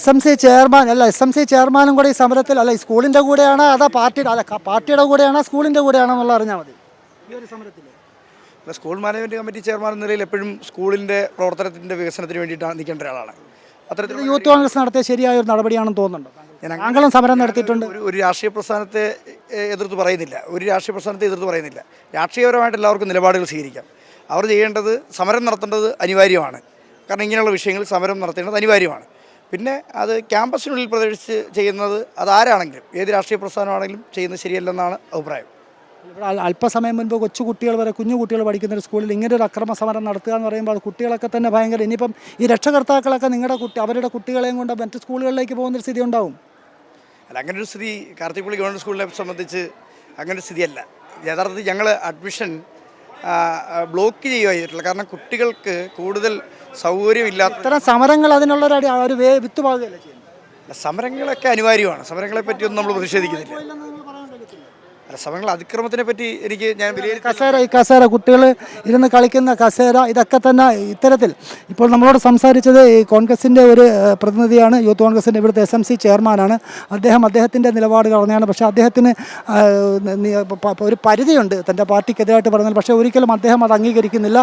S M C chairman അല്ല S M C ചെയർമാനും കൂടെ ഈ സമരത്തിൽ അല്ല സ്കൂളിന്റെ കൂടെയാണ് അതാ പാർട്ടിയുടെ അല്ല പാർട്ടിയുടെ കൂടെയാണോ സ്കൂളിന്റെ കൂടെയാണോ എന്നുള്ള അറിഞ്ഞാൽ മതി. ഈ ഒരു സമരത്തിൽ. സ്കൂൾ മാനേജ്മെന്റ് കമ്മിറ്റി ചെയർമാൻ എന്ന നിലയിൽ എപ്പോഴും സ്കൂളിന്റെ പ്രവർത്തനത്തിന്റെ വികസനത്തിന് വേണ്ടിയിട്ടാണ് നിൽക്കേണ്ട ഒരാളാണ്. അത്തരത്തിൽ യൂത്ത് കോൺഗ്രസ് നടത്തിയ ശരിയായ ഒരു നടപടിയാണെന്ന് തോന്നുന്നുണ്ട്? ഞാൻ അങ്ങനെ- സമരം നടത്തിയിട്ടുണ്ട്. ഒരു രാഷ്ട്രീയ പ്രസ്ഥാനത്തെ എതിർത്ത് പറയുന്നില്ല. ഒരു രാഷ്ട്രീയ പ്രസ്ഥാനത്തെ എതിർത്ത് പറയുന്നില്ല. രാഷ്ട്രീയപരമായിട്ട് എല്ലാവർക്കും നിലപാടുകൾ സ്വീകരിക്കാം. അവർ ചെയ്യേണ്ടത് സമരം നടത്തേണ്ടത് അനിവാര്യമാണ്. കാരണം ഇങ്ങനെയുള്ള വിഷയങ്ങൾ സമരം നടത്തേണ്ടത് അനിവാര്യമാണ്. പിന്നെ അത് ക്യാമ്പസിനുള്ളിൽ പ്രദർശിച്ച് ചെയ്യുന്നത് അതാരാണെങ്കിലും ഏത് രാഷ്ട്രീയ പ്രസ്ഥാനമാണെങ്കിലും ചെയ്യുന്നത് ശരിയല്ലെന്നാണ് അഭിപ്രായം. ഇവിടെ അല്പസമയം മുൻപ് കൊച്ചു കുട്ടികൾ വരെ കുഞ്ഞു കുട്ടികൾ പഠിക്കുന്ന ഒരു സ്കൂളിൽ ഇങ്ങനെ ഒരു അക്രമ സമരം നടത്തുക എന്ന് പറയുമ്പോൾ അത് കുട്ടികളൊക്കെ തന്നെ ഭയങ്കര ഇനിയിപ്പം ഈ രക്ഷകർത്താക്കളൊക്കെ നിങ്ങളുടെ കുട്ടി അവരുടെ കുട്ടികളെയും കൊണ്ട് മറ്റ് സ്കൂളുകളിലേക്ക് പോകുന്നൊരു സ്ഥിതി ഉണ്ടാവും? അല്ല അങ്ങനെ ഒരു സ്ഥിതി കാർത്തിക്കുളി ഗവൺമെന്റ് സ്കൂളിനെ സംബന്ധിച്ച് അങ്ങനെ ഒരു സ്ഥിതിയല്ല. യഥാർത്ഥത്തിൽ ഞങ്ങൾ അഡ്മിഷൻ ബ്ലോക്ക് ചെയ്യുക ചെയ്തിട്ടുള്ളത് കാരണം കുട്ടികൾക്ക് കൂടുതൽ സൗകര്യമില്ലാത്ത സമരങ്ങൾ അതിനുള്ളൊരു ഒരു വേ വിത്ത് പാകുകയല്ലേ ചെയ്യുന്നത്? സമരങ്ങളൊക്കെ അനിവാര്യമാണ്. സമരങ്ങളെ പറ്റിയൊന്നും നമ്മൾ പ്രതിഷേധിക്കുന്നില്ല. അല്ല സമരങ്ങൾ അതിക്രമത്തിനെ പറ്റി എനിക്ക് ഞാൻ കസേര ഈ കസേര കുട്ടികൾ ഇരുന്ന് കളിക്കുന്ന കസേര ഇതൊക്കെ തന്നെ ഇത്തരത്തിൽ ഇപ്പോൾ നമ്മളോട് സംസാരിച്ചത് ഈ കോൺഗ്രസിന്റെ ഒരു പ്രതിനിധിയാണ് യൂത്ത് കോൺഗ്രസിന്റെ ഇവിടുത്തെ എസ് എം സി ചെയർമാനാണ്. അദ്ദേഹം അദ്ദേഹത്തിന്റെ നിലപാട് കളഞ്ഞാണ് പക്ഷേ അദ്ദേഹത്തിന് ഒരു പരിധിയുണ്ട് തന്റെ പാർട്ടിക്കെതിരായിട്ട് പറഞ്ഞാൽ. പക്ഷേ ഒരിക്കലും അദ്ദേഹം അത് അംഗീകരിക്കുന്നില്ല.